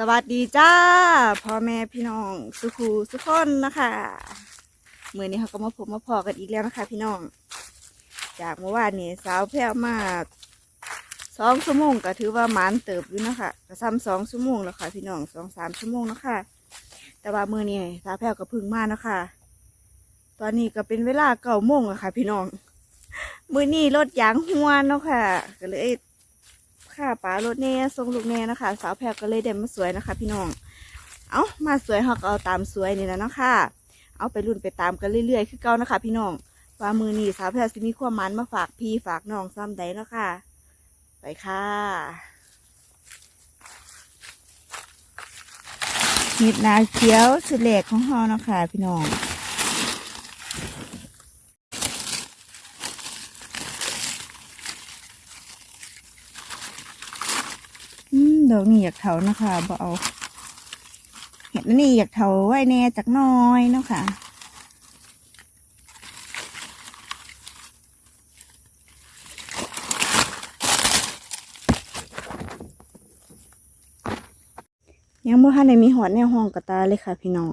สวัสดีจ้าพ่อแม่พี่น้องสุขูสุขคนนะคะเมื่อนี้เขาก็มาพบมาพอกันอีกแล้วนะคะ พี่น้อง จากเมื่อวานนี้สาวแพรวมาสองชั่วโมงก็ถือว่าหมานเติบอยู่นะคะก็ซ้ำสองชั่วโมงแล้วค่ะ พี่น้องสองสามชั่วโมงแล้วค่ะแต่ว่าเมื่อนี้สาวแพรวก็พึ่งมานะคะ ตอนนี้ก็เป็นเวลาเก้าโมงอะค่ะ พี่น้อง มื่อนี้รถยางหัวเนาะค่ะ ก็เลย ค่ะป๋ารถเน่ทรงลูกเน่นะคะ สาวแพรก็เลยเด่นมาสวยนะคะ พี่น้อง เอามาสวยเขาก็เอาตามสวยนี่และเนะค่ะเอาไปรุ่นไปตามกันเรื่อยๆคือเก่านะคะ พี่น้องว่ามือนี้สาวแพรสิมีความมันมาฝากพี่ฝากน้องซ้ำใดเนาะค่ะ ไปค่ะเห็ดนาเขียวสุดเหล็กของเฮานะคะพี่น้อง ดอกนี่อยากเถานะคะบ่เอาเห็ดนนี่อยากเถาไว้แน่จักน้อยเนาะค่ะยังบ่ทันได้มีหอดแนวห้องกระตาเลยค่ะ พี่น้อง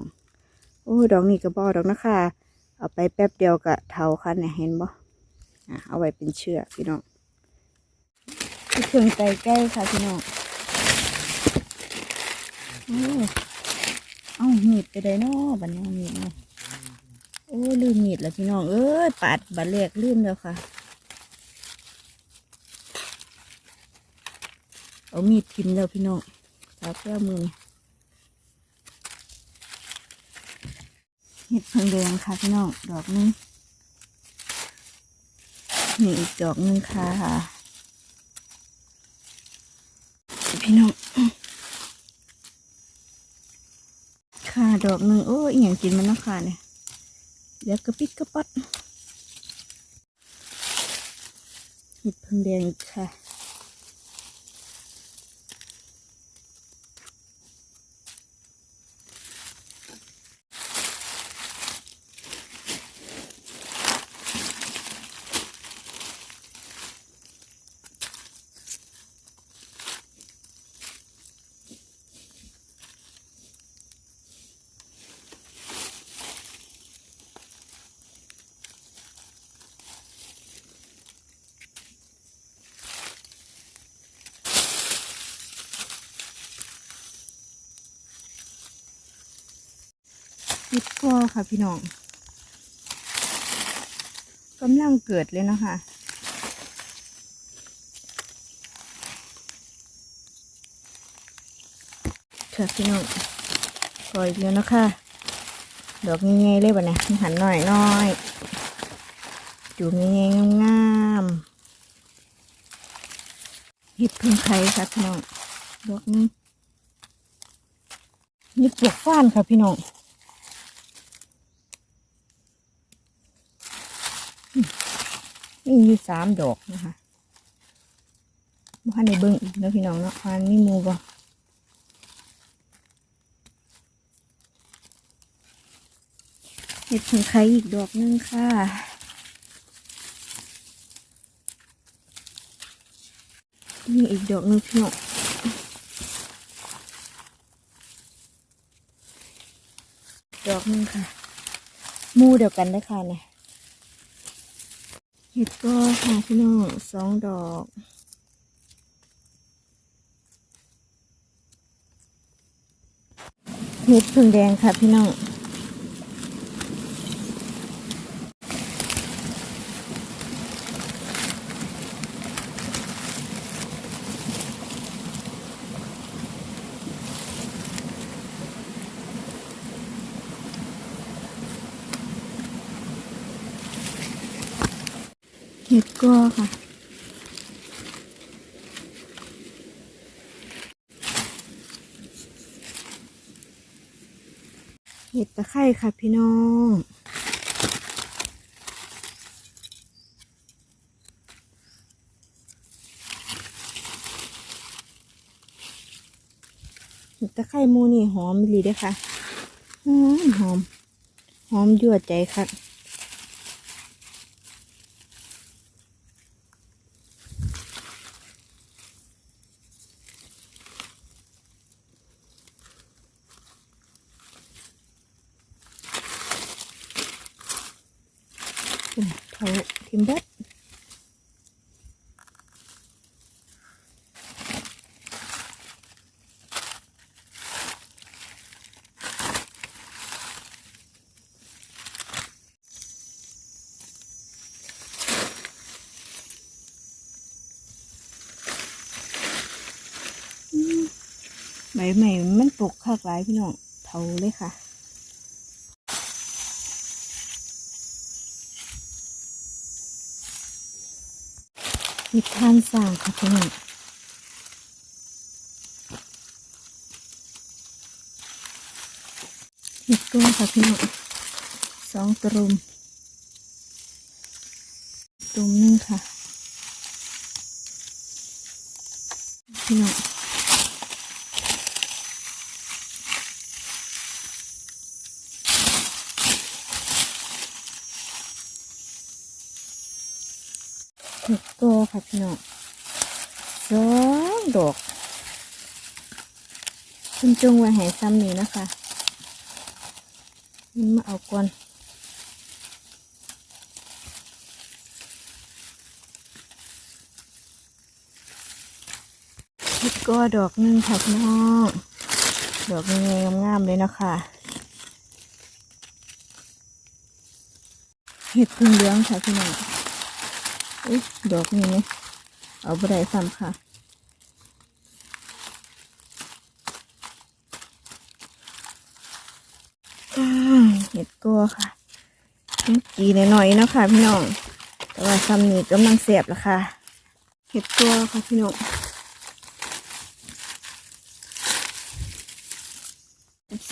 โอ้ดอกนี่ก็บ่ดอกนะคะเอาไปแป๊บเดียวกะเถาค่ะเนี่ยเห็นบ่อะเอาไว้เป็นเชือกพี่น้องเครื่องไก่ใกล้ค่ะพี่น้อง เอ้ามีดไปได้นาะบัดนี้เอามีดเนาะโอ้ลืมมีดแล้วพี่น้อง เอ้ยปาดบัดแรกลืมแล้วค่ะ เอามีดพิมพ์แล้วพี่น้องสาวแก้วมือเห็ดเพิงแดงค่ะพี่น้อง ดอกหนึงนี่อีกดอกหนึงค่ะ พี่น้อง ค่ะดอกหนึ่งโอ้ยอย่างกินมันนะค่ะเนี่ยเดี๋ยวกระปิดกระปัดเห็ดพังแดงอีกค่ะ เห็ดกอค่ะพี่น้องกำลังเกิดเลยนะคะค่ะพี่น้องกออีกแล้วนะคะ ดอกง่ายๆเลยบ่เนี่ยหันหน่อยน้อยจูง่ายๆงามๆเห็ดพึ่งไข่ค่ะพี่น้องดอกนี้นี่ปลวกฟ้านค่ะพี่น้อง มีอยู่สามดอกนะคะบ้านในเบิ้งอีกแล้วพี่น้องเนาะอันนี้มูบ่เห็ดผึ่งไข่อีกดอกหนึงค่ะนี่อีกดอกหนึงพี่น้องดอกหนึงค่ะ มูเดียวกันได้ค่ะเนี่ย เห็ดก็ค่ะพี่น้องสองดอก เห็ดผึ่งแดงค่ะพี่น้อง เห็ดก็ค่ะ เห็ดตะไคร่ค่ะพี่น้องเห็ดตะไคร่มูนี่หอมดีเด้อค่ะหอมหอม หอมยั่วใจค่ะ เผาทิมเบัดอืมใบใหม่มันปลูกคากหลายพี่น้องเผาเลยค่ะ มีทานสางค่ะพี่น้องเห็ดตัวค่ะพี่น้องสองตรุมตุ่มหนึงค่ะพี่น้อง เห็ดตัวค่ะพี่น้องสองดอกคุณจงไว้ให้ซ้ำนี้นะคะมันมาเอาก่อนเห็ดก็ดอกหนึงค่ะพี่น้องดอกงามงามๆเลยนะคะเห็ดพึ่งเหลืองค่ะพี่น้อง อุ๊ยดอกนี้ไหมเอาไปได้ซ้ำค่ะ เห็ดกัวค่ะกีหน่อยๆเนาะค่ะ พี่น้อง แต่ว่าซ้ำนี้กำลังเสียบแล้วค่ะ เห็ดกัวค่ะพี่น้อง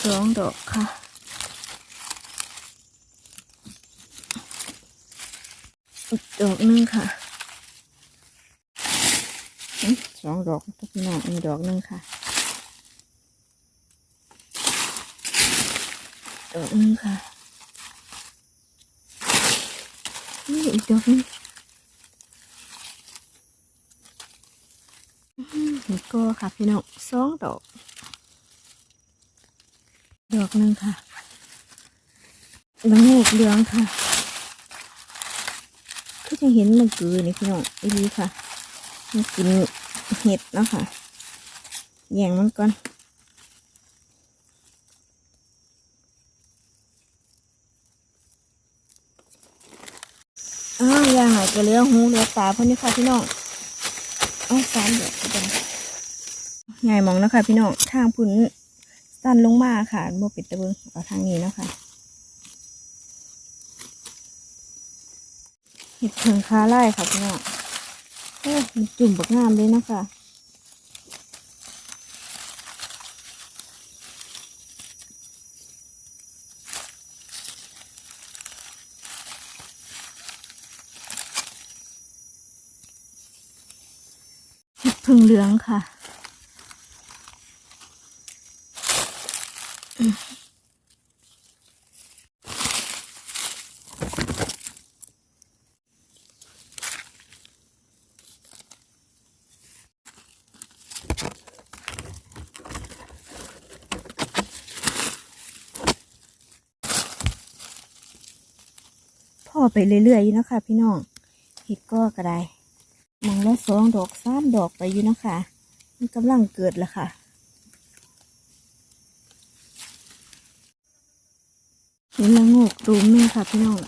สองดอกค่ะ อีก ดอกหนึงค่ะสองดอกทุกพี่น้องมีดอกหนึงค่ะ ดอกหนึงค่ะ นี่อีกดอกหนึงนี่ก็ค่ะพี่น้องสองดอก ดอกหนึ่งค่ะละโงกเหลืองค่ะ จะเห็นมันกือนี่พี่น้องอีนี้ค่ะ มันกินเห็ดเนาะค่ะแย่งมันก่อนอ้าวอย่างไรก็เลือหูเลือตาเพราะนี่ค่ะพี่น้องเอาสามดอกก็ได้ใหญ่มองนะคะพี่น้องทางพุ่นสั้นลงมาค่ะโมปิดตะเบิงเอาทางนี้นะคะ เห็ดเพิงค้าไล่ค่ะพี่น้องโอ้มันจุ่มบักงามเลยนะคะเห็ดเพิงเหลืองค่ะ ไปเรื่อยๆอยู่นะคะพี่น้องเห็ดก็กระไดมองละสองดอกสามดอกไปอยู่นะคะมันกำลังเกิดแล้วค่ะ เห็นละโงกตูมนี่ค่ะพี่น้อง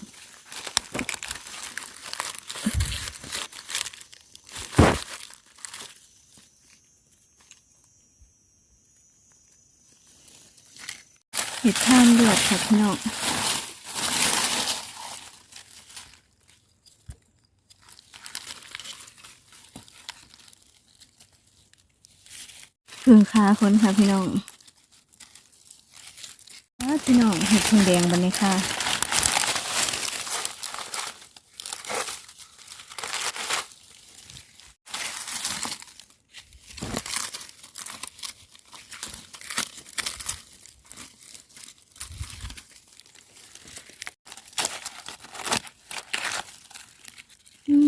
เห็ดทานเลือดค่ะพี่น้อง พึ่งขาคนค่ะพี่น้องอ้าวพี่น้องเห็ดพึ่งแดงบันนี้ค่ะ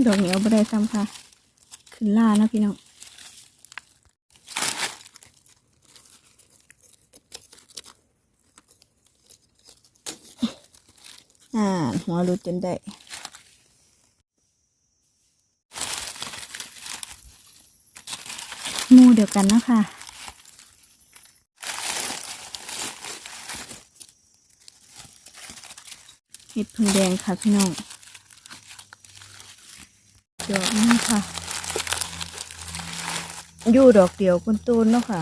ดอกเหนียวบ่ได้ซ้ำค่ะ ขึ้นล่านะพี่น้อง อ่าหัวรุดจนได้มูเดียวกันนะคะเห็ดพึ่งแดงค่ะพี่น้องดอกนี้ค่ะอยู่ดอกเดียวกุนตูนเนาะค่ะ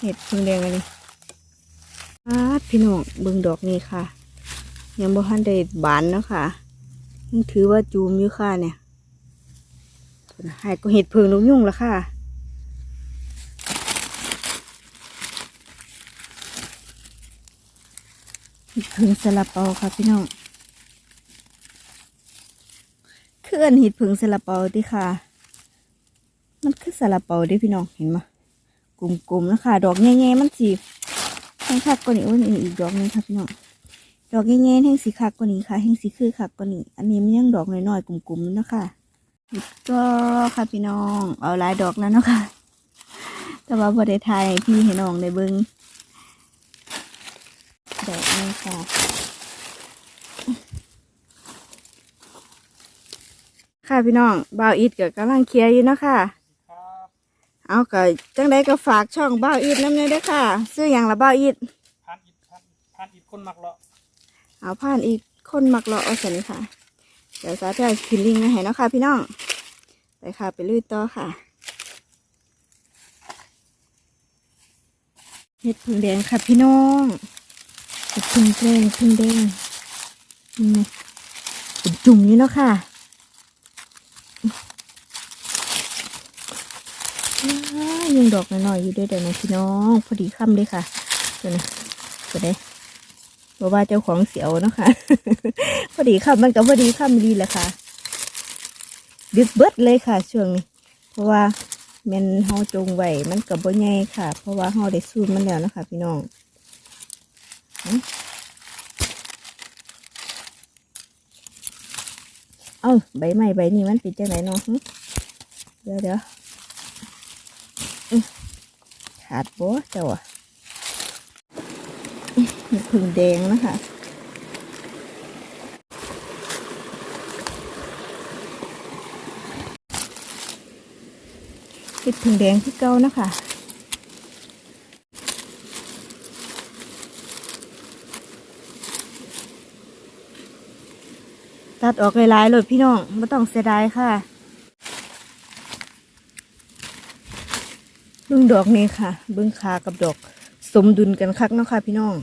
เห็ดพึ่งแดงอันนี้พี่น้องเบิ่งดอกนี้ค่ะ ยังบ่ทันได้บานเนาะค่ะยังถือว่าจูมอยู่ค่ะเนี่ยหายก็เห็ดพึ่งนกยุ่งละค่ะเห็ดพึ่งสลับเปาค่ะพี่น้องเคลื่อนเห็ดพึ่งสลับเปาดิค่ะ มันคือสลับเปาดิพี่น้องเห็นมกลุ่มๆนะคะดอกแง่ๆมันสีแห้งคักกว่านี้อ้ยนี่อีกดอกนึงค่ะพี่น้อง อกแง่ๆแห้งสีคักกว่านี้ค่ะแห้งสีคือคักกว่านี้ อันนี้มันยังดอกน้อยๆกลุ่มๆนั่นนะคะก็ค่ะพี่น้องเอาหลายดอกแล้วเนาะค่ะ แต่ว่าบริไทยพี่ให้น้องได้เบิ้งดอกนี้ค่ะค่ะพี่น้องบ่าวอิดก็กำลังเคลียร์อยู่เนาะค่ะครับเอาก็จังไดก็ฝากช่องบ่าวอิดน้ำเนยเด้วยค่ะ ซื้ออย่างละบ่าวอิดผ่านอิดผ่านผ่านอิดคนมักเลาะ เอาผ่านอีกคนมักเลาะเอาสันค่ะ เดี๋ยวสาธิตพินลิงมาให้เนาะค่ะพี่น้อง ไปค่ะไปลุยต่อค่ะเห็ดพึ่งแดงค่ะพี่น้องเห็ดพึ่งแดงพึ่งแดงนี่เป็นจุ่มนี่เนาะค่ะยังดอกน้อยๆอยู่ด้วยเดี๋ยวนะพี่น้อง พอดีค่ำเลยค่ะตัวนี้ตัว นี้บอกว่าเจ้าของเสียวนะคะ พอดีค่ำมันก็พอดีค่ำดีแหละค่ะดึกเบิดเลยค่ะ ช่วงนี้ เพราะว่าแมันเฮาจงไว้มันกับบ่ใหญ่ค่ะ เพราะว่าเฮาได้สูตรมันแล้วนะคะ พี่น้องเอ้าใบใหม่ใบนี้มันเป็นจังไหนเนาะเดี๋ยวเดี๋ยวขาดบ่เจ้าอะ ผึ่งแดงนะคะ เห็ดผึ่งแดงที่เก่านะคะตัดออกหลายๆเลยพี่น้องไม่ต้องเสียดายค่ะเบื้องดอกนี้ค่ะ เบื้องขากับดอก สมดุลกันคักเนาะค่ะพี่น้อง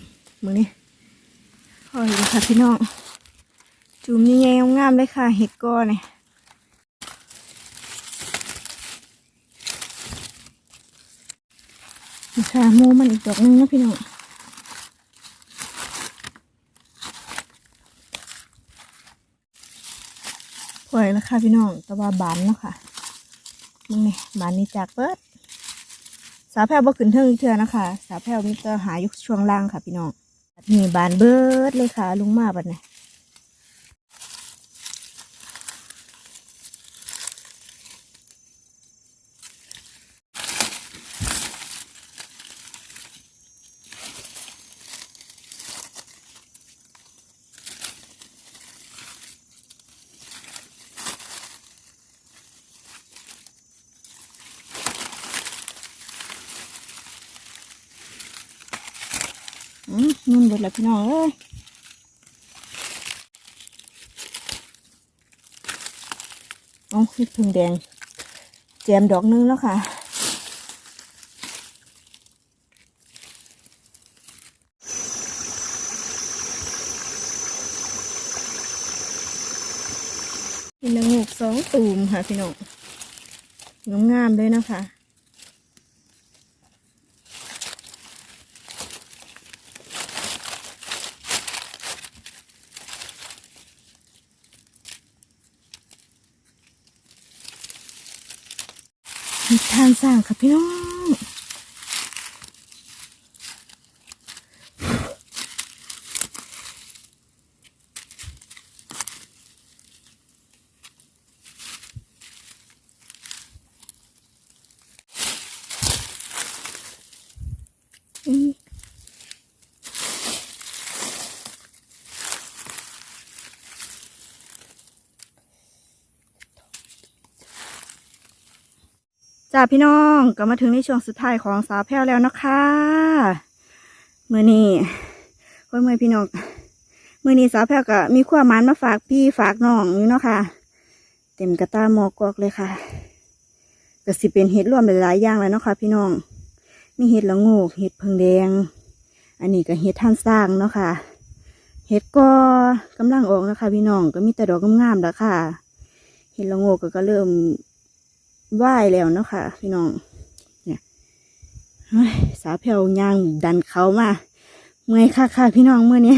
มือนี้พอเห็นค่ะพี่น้อง จุ่มนี่ไงงามเลยค่ะ เห็ดก้อนเนี่ยค่ะหมูมันอีกดอกหนึงนะพี่น้องปล่อยแล้วค่ะพี่น้องต่ว่าบานเนาะค่ะมึงนี่บานนี้จากเปิด สาวแพรวบ่ขึ้นเทิงอีกเทือนะคะ สาวแพรวมีแต่หาอยู่ช่วงล่างค่ะพี่น้อง นี่บานเบิดเลยค่ะลุงมาบัดนี้ แล้วพี่น้องเอ้ยเอาคือพึ่งแดงแจมดอกหนึงแล้วค่ะเป็นางงูกสองตูมค่ะพี่น้องงามๆเลยนะคะ ทางสร้างค่ะพี่น้อง อืม จ้าพี่น้องก็มาถึงในช่วงสุดท้ายของสาวแพ้วแล้วนะคะเมื่อนี้โอ้ยเมื่อพี่น้องเมื่อนี้สาวแพ้วก็มีความหมันมาฝากพี่ฝากน้องอยู่เนาะค่ะ เต็มกระตาหมอกอกเลยค่ะก็สิเป็นเห็ดรวมหลายๆอย่างเลยเนาะค่ะพี่น้อง มีเห็ดละงกเห็ดเพิงแดง อันนี้ก็เห็ดท่านสร้างเนาะค่ะเห็ดก็กำลังออกนะคะพี่น้องก็มีแต่ดอกงามๆแล้วค่ะ เห็ดละงกก็ก็เริ่ม ไหวแล้วเนาะค่ะ พี่น้อง เนี่ยสาวแผ่วย่างดันเขามาเมื่อยค่ะค่ะพี่น้องเมื่อนี้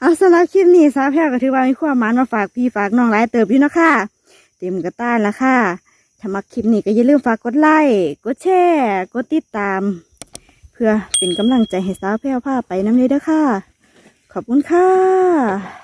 เอาสำหรับคลิปนี้สาวแผ่วก็ถือว่ามีความหมานมาฝากพี่ฝากน้องหลายเติบอยู่นะค่ะเต็มกระต้านแล้วค่ะถ้ามักคลิปนี้ก็อย่าลืมฝากกดไลค์กดแชร์กดติดตาม เพื่อเป็นกำลังใจให้สาวแพรวพาไปน้ำเลยเด้อค่ะ ขอบคุณค่ะ